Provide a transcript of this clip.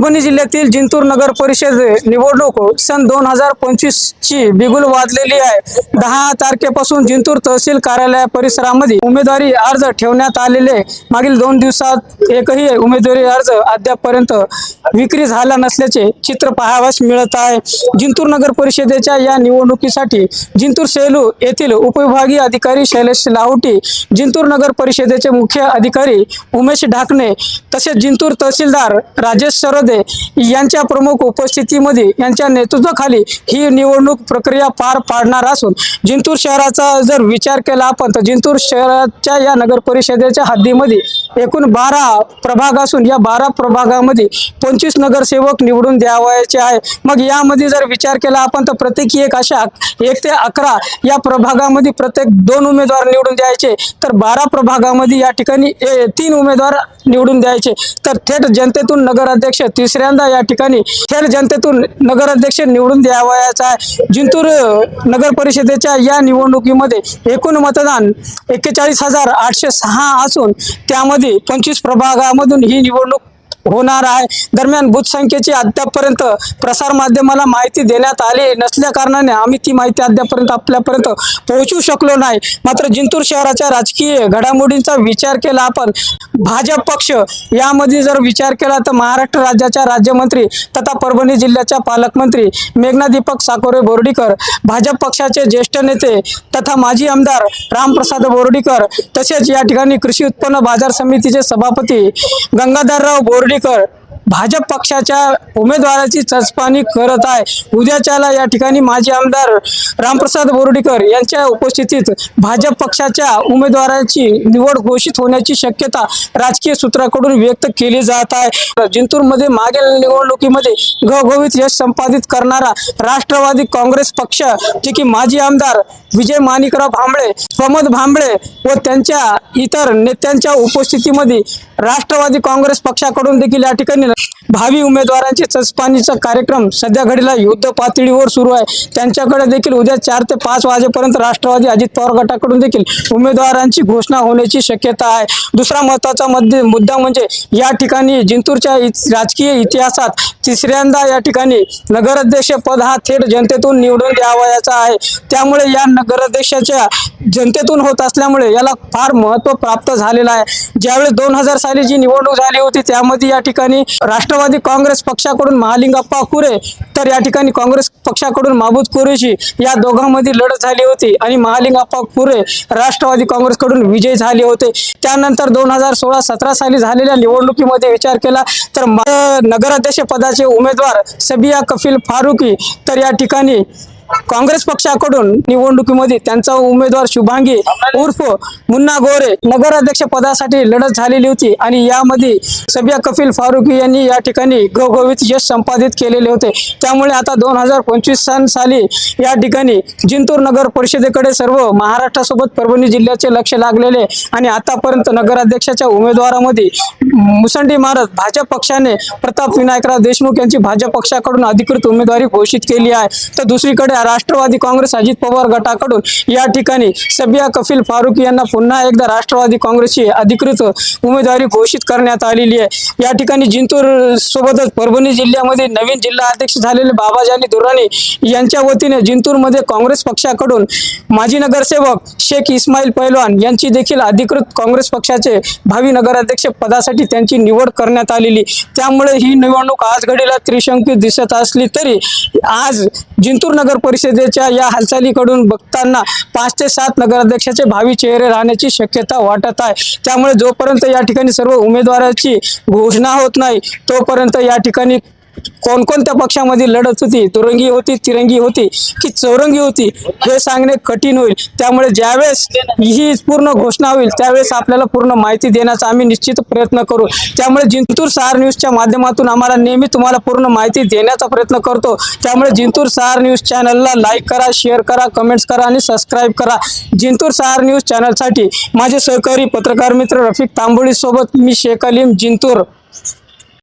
परभणी जिल्ह्यातील जिंतूर नगर परिषद निवडणूक सन दोन हजार पंचवीस ची बिगुल वाजलेली आहे. दहा तारखेपासून जिंतूर तहसील कार्यालय परिसरामध्ये उमेदवारी अर्ज ठेवण्यात आलेले मागील दोन दिवसात एकही उमेदवारी अर्ज अद्यापपर्यंत विक्री झाला नसल्याचे चित्र पाहावयास मिळत आहे. जिंतूर नगर परिषदेच्या या निवडणुकीसाठी जिंतूर सेलू येथील उपविभागीय अधिकारी शैलेश लाहोटी जिंतूर नगर परिषदेचे मुख्य अधिकारी उमेश ढाकणे तसेच जिंतूर तहसीलदार राजेश शरद सरदे यांच्या प्रमुख उपस्थितीमध्ये यांच्या नेतृत्वाखाली ही निवडणूक प्रक्रिया पार पाडणार असून जिंतूर शहराचा जर विचार केला आपण तर जिंतूर शहराच्या या नगर परिषदेच्या हद्दीमध्ये एकूण बारा प्रभाग असून या बारा प्रभागामध्ये पंचवीस नगरसेवक निवडून द्यावायचे आहे. मग यामध्ये जर विचार केला आपण तर प्रत्येकी एक अशा एक ते अकरा या प्रभागामध्ये प्रत्येक दोन उमेदवार निवडून द्यायचे. तर बारा प्रभागामध्ये या ठिकाणी ए- तीन उमेदवार निवडून द्यायचे. तर थेट जनतेतून नगराध्यक्ष तिसऱ्यांदा या ठिकाणी थेट जनतेतून नगराध्यक्ष निवडून द्यावयाचा आहे. जिंतूर नगर परिषदेच्या या निवडणुकीमध्ये एकूण मतदान एक्केचाळीस हजार आठशे सहा असून त्यामध्ये पंचवीस प्रभागामधून ही निवडणूक होणार आहे. दरम्यान बूथ संख्येची अद्यापपर्यंत प्रसार माध्यमाला माहिती देण्यात आली नसल्या कारणाने आम्ही ती माहिती अद्यापपर्यंत आपल्यापर्यंत पोहोचू शकलो नाही. मात्र जिंतूर शहराच्या राजकीय घडामोडींचा विचार केला आपण भाजप पक्ष यामध्ये जर विचार केला तर महाराष्ट्र राज्याच्या राज्यमंत्री तथा परभणी जिल्ह्याच्या पालकमंत्री मेघना दीपक साकोरे बोर्डीकर भाजप पक्षाचे ज्येष्ठ नेते तथा माजी आमदार रामप्रसाद बोर्डीकर तसेच या ठिकाणी कृषी उत्पन्न बाजार समितीचे सभापती गंगाधरराव बोर्डीकर भाजप पक्षाच्या उमेदवाराची चचपाणी करत आहे. उद्याच्याला या ठिकाणी माजी आमदार रामप्रसाद बोर्डीकर यांच्या उपस्थितीत भाजप पक्षाच्या उमेदवाराची निवड घोषित होण्याची शक्यता राजकीय सूत्राकडून व्यक्त केली जात आहे. जिंतूरमध्ये मागील निवडणुकीमध्ये घवघवीत यश संपादित करणारा राष्ट्रवादी काँग्रेस पक्ष जे की माजी आमदार विजय माणिकराव भांबळे प्रमोद भांबळे व त्यांच्या इतर नेत्यांच्या उपस्थितीमध्ये राष्ट्रवादी काँग्रेस पक्षाकडून देखील या ठिकाणी точно. भावी उमेदवारांचे चचपाणीचा कार्यक्रम सध्या घडीला युद्ध पातळीवर सुरू आहे. त्यांच्याकडे देखील उद्या चार ते पाच वाजेपर्यंत राष्ट्रवादी अजित पवार गटाकडून देखील उमेदवारांची घोषणा होण्याची शक्यता आहे. दुसरा महत्त्वाचा मध्य मुद्दा म्हणजे या ठिकाणी जिंतूरच्या राजकीय इतिहासात तिसऱ्यांदा या ठिकाणी नगराध्यक्ष पद हा थेट जनतेतून निवडून द्यावयाचा आहे. त्यामुळे या नगराध्यक्षाच्या जनतेतून होत असल्यामुळे याला फार महत्त्व प्राप्त झालेलं आहे. ज्यावेळेस दोन हजार साली जी निवडणूक झाली होती त्यामध्ये या ठिकाणी राष्ट्रवादी काँग्रेस पक्षाकडून महालिंगप्पा कुरे तर या ठिकाणी काँग्रेस पक्षाकडून माबूद कुरेशी या दोघांमध्ये लढत झाली होती आणि महालिंगप्पा कुरे राष्ट्रवादी काँग्रेसकडून विजय झाले होते. त्यानंतर दोन हजार सोळा सतरा साली झालेल्या निवडणुकीमध्ये विचार केला तर नगराध्यक्ष पदाचे उमेदवार सबिया कफील फारुकी तर या ठिकाणी काँग्रेस पक्षाकडून निवडणुकीमध्ये त्यांचा उमेदवार शुभांगी उर्फ मुन्ना गोरे नगराध्यक्ष पदासाठी लढत झालेली होती आणि यामध्ये सबिया कपिल फारुकी यांनी या ठिकाणी घवघवीत यश संपादित केलेले होते. त्यामुळे आता दोन हजार पंचवीस सन साली या ठिकाणी जिंतूर नगर परिषदेकडे सर्व महाराष्ट्रासोबत परभणी जिल्ह्याचे लक्ष लागलेले आणि आतापर्यंत नगराध्यक्षाच्या उमेदवारामध्ये मुसंडी मारत भाजप पक्षाने प्रताप विनायकराव देशमुख यांची भाजप पक्षाकडून अधिकृत उमेदवारी घोषित केली आहे. तर दुसरीकडे राष्ट्रवादी काँग्रेस अजित पवार गटाकडून या ठिकाणी सबिया कफील फारुकी यांना पुन्हा एकदा राष्ट्रवादी काँग्रेसची अधिकृत उमेदवारी घोषित करण्यात आलेली आहे. या ठिकाणी जिंतूर सोबतच परभणी जिल्ह्यामध्ये नवीन जिल्हा अध्यक्ष झालेले बाबाजानी दुर्राणी यांच्या वतीने जिंतूरमध्ये काँग्रेस पक्षाकडून माजी नगरसेवक शेख इस्माईल पैलवान यांची देखील अधिकृत काँग्रेस पक्षाचे भावी नगराध्यक्ष पदासाठी त्यांची निवड करण्यात आलेली. त्यामुळे ही निवडणूक आज घडीला त्रिशंकित दिसत असली तरी आज जिंतूर नगर परिषदेच्या या हालचालीकडून बघताना पाच ते सात नगराध्यक्षाचे भावी चेहरे राहण्याची शक्यता वाटत आहे. त्यामुळे जोपर्यंत या ठिकाणी सर्व उमेदवाराची घोषणा होत नाही तोपर्यंत या ठिकाणी कोणकोणत्या पक्षामध्ये लढत होती तुरंगी होती तिरंगी होती की चौरंगी होती हे सांगणे कठीण होईल. त्यामुळे ज्यावेळेस ही पूर्ण घोषणा होईल त्यावेळेस आपल्याला पूर्ण माहिती देण्याचा आम्ही निश्चित प्रयत्न करू. त्यामुळे जिंतूर सहार न्यूजच्या माध्यमातून आम्हाला नेहमी तुम्हाला पूर्ण माहिती देण्याचा प्रयत्न करतो. त्यामुळे जिंतूर सहार न्यूज चॅनलला लाईक करा शेअर करा कमेंट्स करा आणि सबस्क्राईब करा. जिंतूर सहार न्यूज चॅनलसाठी माझे सहकारी पत्रकार मित्र रफिक तांबोळी सोबत मी शेख अलीम जिंतूर.